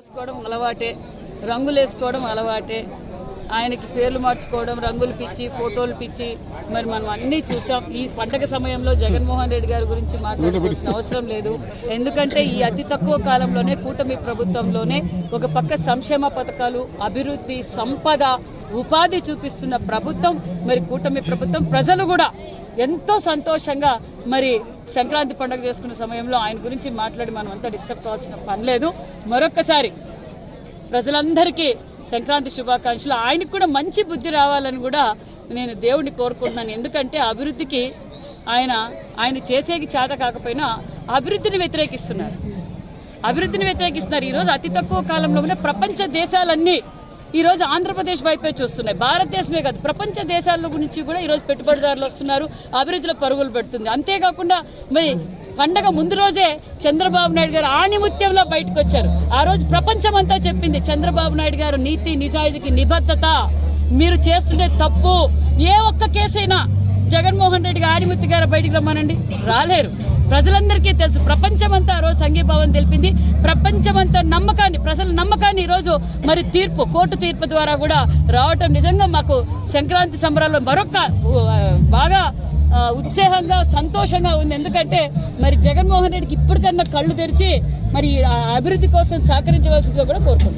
వేసుకోవడం అలవాటే రంగులు వేసుకోవడం అలవాటే ఆయనకి పేర్లు మార్చుకోవడం రంగులు పిచ్చి ఫోటోలు పిచ్చి మరి మనం అన్నీ చూసాం. ఈ పండగ సమయంలో జగన్మోహన్ రెడ్డి గారి గురించి మాట్లాడుకోవాల్సిన అవసరం లేదు. ఎందుకంటే ఈ అతి తక్కువ కాలంలోనే కూటమి ప్రభుత్వంలోనే ఒక పక్క సంక్షేమ పథకాలు అభివృద్ధి సంపద ఉపాధి చూపిస్తున్న ప్రభుత్వం మరి కూటమి ప్రభుత్వం ప్రజలు కూడా ఎంతో సంతోషంగా మరి సంక్రాంతి పండుగ చేసుకున్న సమయంలో ఆయన గురించి మాట్లాడి మనం అంతా డిస్టర్బ్ కావాల్సిన పని లేదు. మరొక్కసారి ప్రజలందరికీ సంక్రాంతి శుభాకాంక్షలు. ఆయనకు కూడా మంచి బుద్ధి రావాలని కూడా నేను దేవుణ్ణి కోరుకుంటున్నాను. ఎందుకంటే అభివృద్ధికి ఆయన ఆయన చేసేకి చేత కాకపోయినా అభివృద్ధిని వ్యతిరేకిస్తున్నారు. అభివృద్ధిని వ్యతిరేకిస్తున్నారు. ఈరోజు అతి తక్కువ కాలంలోనే ప్రపంచ దేశాలన్నీ ఈరోజు ఆంధ్రప్రదేశ్ వైపే చూస్తున్నాయి. భారతదేశమే కాదు ప్రపంచ దేశాల గురించి కూడా ఈరోజు పెట్టుబడిదారులు వస్తున్నారు అభివృద్ధిలో పరుగులు పెడుతుంది. అంతేకాకుండా మరి పండగ ముందు రోజే చంద్రబాబు నాయుడు గారు ఆణిముత్యంలో బయటకు వచ్చారు. ఆ రోజు ప్రపంచం అంతా చెప్పింది చంద్రబాబు నాయుడు గారు నీతి నిజాయితీకి నిబద్ధత. మీరు చేస్తుండే తప్పు. ఏ ఒక్క కేసైనా జగన్మోహన్ రెడ్డి గారు గారు బయటికి రమ్మనండి. రాలేరు. ప్రజలందరికీ తెలుసు ప్రపంచమంతా ఆ రోజు సంఘీభావం తెలిపింది. ప్రపంచమంతా నమ్మకాన్ని ప్రజల నమ్మకాన్ని ఈరోజు మరి తీర్పు కోర్టు తీర్పు ద్వారా కూడా రావటం నిజంగా మాకు సంక్రాంతి సంబరాల్లో మరొక బాగా ఉత్సాహంగా సంతోషంగా ఉంది. ఎందుకంటే మరి జగన్మోహన్ రెడ్డికి ఇప్పటికన్నా కళ్ళు తెరిచి మరి ఆ అభివృద్ధి కోసం సహకరించవలసిందిగా కూడా కోరుకుంటున్నాను